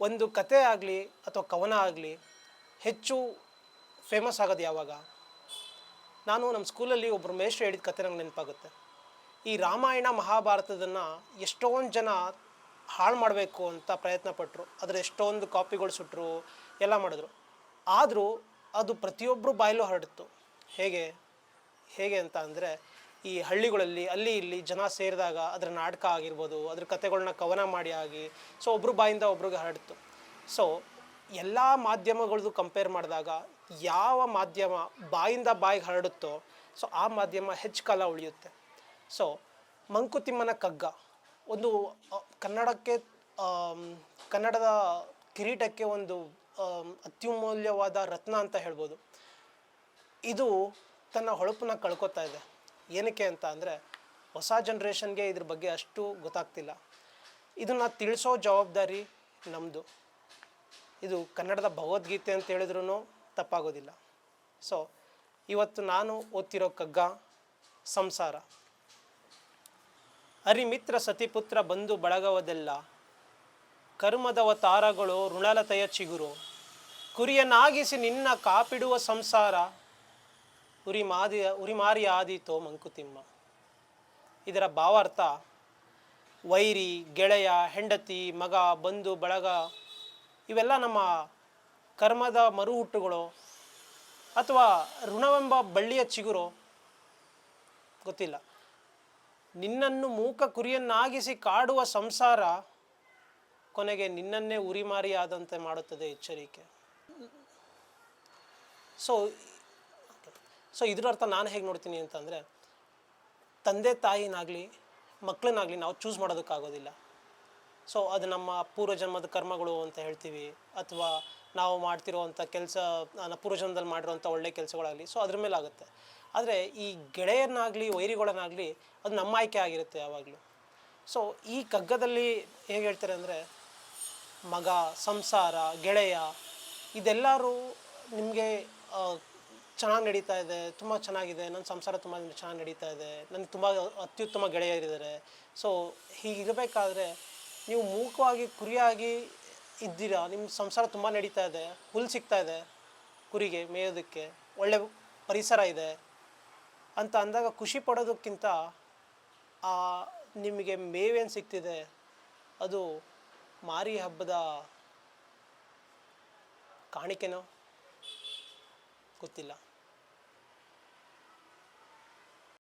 ಒಂದು ಕತೆ ಆಗಲಿ ಅಥವಾ ಕವನ ಆಗಲಿ ಹೆಚ್ಚು ಫೇಮಸ್ ಆಗೋದು ಯಾವಾಗ? ನಾನು ನಮ್ಮ ಸ್ಕೂಲಲ್ಲಿ ಒಬ್ಬರು ಮೇಷ್ಟ್ರು ಹೇಳಿದ ಕತೆ ನಂಗೆ ನೆನಪಾಗುತ್ತೆ. ಈ ರಾಮಾಯಣ ಮಹಾಭಾರತದನ್ನು ಎಷ್ಟೊಂದು ಜನ ಹಾಳು ಮಾಡಬೇಕು ಅಂತ ಪ್ರಯತ್ನ ಪಟ್ಟರು ಅದರ ಎಷ್ಟೊಂದು ಕಾಪಿಗಳು ಸುಟ್ಟರು ಎಲ್ಲ ಮಾಡಿದ್ರು. ಆದರೂ ಅದು ಪ್ರತಿಯೊಬ್ಬರು ಬಾಯಲ್ಲೂ ಹರಡಿತ್ತು. ಹೇಗೆ? ಹೇಗೆ ಅಂತ ಅಂದರೆ ಈ ಹಳ್ಳಿಗಳಲ್ಲಿ ಅಲ್ಲಿ ಇಲ್ಲಿ ಜನ ಸೇರಿದಾಗ ಅದರ ನಾಟಕ ಆಗಿರ್ಬೋದು, ಅದ್ರ ಕತೆಗಳನ್ನ ಕವನ ಮಾಡಿ ಆಗಿ ಸೊ ಒಬ್ಬರು ಬಾಯಿಂದ ಒಬ್ರಿಗೆ ಹರಡ್ತು. ಸೊ ಎಲ್ಲ ಮಾಧ್ಯಮಗಳದ್ದು ಕಂಪೇರ್ ಮಾಡಿದಾಗ ಯಾವ ಮಾಧ್ಯಮ ಬಾಯಿಂದ ಬಾಯಿಗೆ ಹರಡುತ್ತೋ ಸೊ ಆ ಮಾಧ್ಯಮ ಹೆಚ್ಚು ಕಾಲ ಉಳಿಯುತ್ತೆ. ಸೊ ಮಂಕುತಿಮ್ಮನ ಕಗ್ಗ, ಒಂದು ಕನ್ನಡಕ್ಕೆ ಕನ್ನಡದ ಕಿರೀಟಕ್ಕೆ ಒಂದು ಅತ್ಯಮೂಲ್ಯವಾದ ರತ್ನ ಅಂತ ಹೇಳ್ಬೋದು. ಇದು ತನ್ನ ಹೊಳಪನ್ನ ಕಳ್ಕೊತಾ ಇದೆ. ಏನಕ್ಕೆ ಅಂತ ಅಂದರೆ ಹೊಸ ಜನ್ರೇಷನ್ಗೆ ಇದ್ರ ಬಗ್ಗೆ ಅಷ್ಟು ಗೊತ್ತಾಗ್ತಿಲ್ಲ. ಇದನ್ನು ತಿಳಿಸೋ ಜವಾಬ್ದಾರಿ ನಮ್ಮದು ಇದು ಕನ್ನಡದ ಭಗವದ್ಗೀತೆ ಅಂತ ಹೇಳಿದ್ರೂ ತಪ್ಪಾಗೋದಿಲ್ಲ. ಸೊ ಇವತ್ತು ನಾನು ಓದ್ತಿರೋ ಕಗ್ಗ ಸಂಸಾರ. ಹರಿಮಿತ್ರ ಸತಿಪುತ್ರ ಬಂಧು ಬಳಗವದೆಲ್ಲ ಕರ್ಮದವತಾರಗಳು ಋಣಲತೆಯ ಚಿಗುರು. ಕುರಿಯನಾಗಿಸಿ ನಿನ್ನ ಕಾಪಿಡುವ ಸಂಸಾರ ಉರಿ ಮಾದಿ ಉರಿಮಾರಿ ಆದೀತೋ ಮಂಕುತಿಮ್ಮ. ಇದರ ಭಾವಾರ್ಥ, ವೈರಿ, ಗೆಳೆಯ, ಹೆಂಡತಿ, ಮಗ, ಬಂಧು, ಬಳಗ, ಇವೆಲ್ಲ ನಮ್ಮ ಕರ್ಮದ ಮರುಹುಟ್ಟುಗಳು ಅಥವಾ ಋಣವೆಂಬ ಬಳ್ಳಿಯ ಚಿಗುರು. ಗೊತ್ತಿಲ್ಲ. ನಿನ್ನನ್ನು ಮೂಕ ಕುರಿಯನ್ನಾಗಿಸಿ ಕಾಡುವ ಸಂಸಾರ ಕೊನೆಗೆ ನಿನ್ನನ್ನೇ ಉರಿಮಾರಿಯಾದಂತೆ ಮಾಡುತ್ತದೆ ಎಚ್ಚರಿಕೆ. ಸೊ ಸೊ ಇದ್ರ ಅರ್ಥ ನಾನು ಹೇಗೆ ನೋಡ್ತೀನಿ ಅಂತಂದರೆ, ತಂದೆ ತಾಯಿನಾಗಲಿ ಮಕ್ಕಳನ್ನಾಗಲಿ ನಾವು ಚೂಸ್ ಮಾಡೋದಕ್ಕಾಗೋದಿಲ್ಲ. ಸೊ ಅದು ನಮ್ಮ ಪೂರ್ವಜನ್ಮದ ಕರ್ಮಗಳು ಅಂತ ಹೇಳ್ತೀವಿ, ಅಥವಾ ನಾವು ಮಾಡ್ತಿರೋವಂಥ ಕೆಲಸ ಪೂರ್ವಜನ್ಮದಲ್ಲಿ ಮಾಡಿರೋವಂಥ ಒಳ್ಳೆ ಕೆಲಸಗಳಾಗಲಿ ಸೊ ಅದ್ರ ಮೇಲೆ ಆಗುತ್ತೆ ಆದರೆ, ಈ ಗೆಳೆಯರನ್ನಾಗಲಿ, ವೈರಿಗಳನ್ನಾಗಲಿ, ಅದು ನಮ್ಮ ಆಯ್ಕೆ ಆಗಿರುತ್ತೆ ಯಾವಾಗಲೂ. ಸೊ ಈ ಕಗ್ಗದಲ್ಲಿ ಹೇಗೆ ಹೇಳ್ತಾರೆ ಅಂದರೆ, ಮಗ, ಸಂಸಾರ, ಗೆಳೆಯ, ಇದೆಲ್ಲರೂ ನಿಮಗೆ ಚೆನ್ನಾಗಿ ನಡೀತಾ ಇದೆ, ತುಂಬ ಚೆನ್ನಾಗಿದೆ ನನ್ನ ಸಂಸಾರ ತುಂಬ ಚೆನ್ನಾಗಿ ನಡೀತಾ ಇದೆ ನನಗೆ ತುಂಬ ಅತ್ಯುತ್ತಮ ಗೆಳೆಯರಿದ್ದಾರೆ. ಸೊ ಹೀಗಿರಬೇಕಾದ್ರೆ ನೀವು ಮೂಕವಾಗಿ, ಕುರಿಯಾಗಿ ಇದ್ದೀರಾ ನಿಮ್ಮ ಸಂಸಾರ ತುಂಬ ನಡೀತಾ ಇದೆ ಹುಲ್ಲು ಸಿಗ್ತಾ ಇದೆ ಕುರಿಗೆ, ಮೇಯೋದಕ್ಕೆ, ಒಳ್ಳೆ ಪರಿಸರ ಇದೆ ಅಂತ ಅಂದಾಗ ಖುಷಿ ಪಡೋದಕ್ಕಿಂತ ಆ ನಿಮಗೆ ಮೇವೇನು ಸಿಗ್ತಿದೆ, ಅದು ಮಾರಿ ಹಬ್ಬದ ಕಾಣಿಕೆನೋ ಗೊತ್ತಿಲ್ಲ.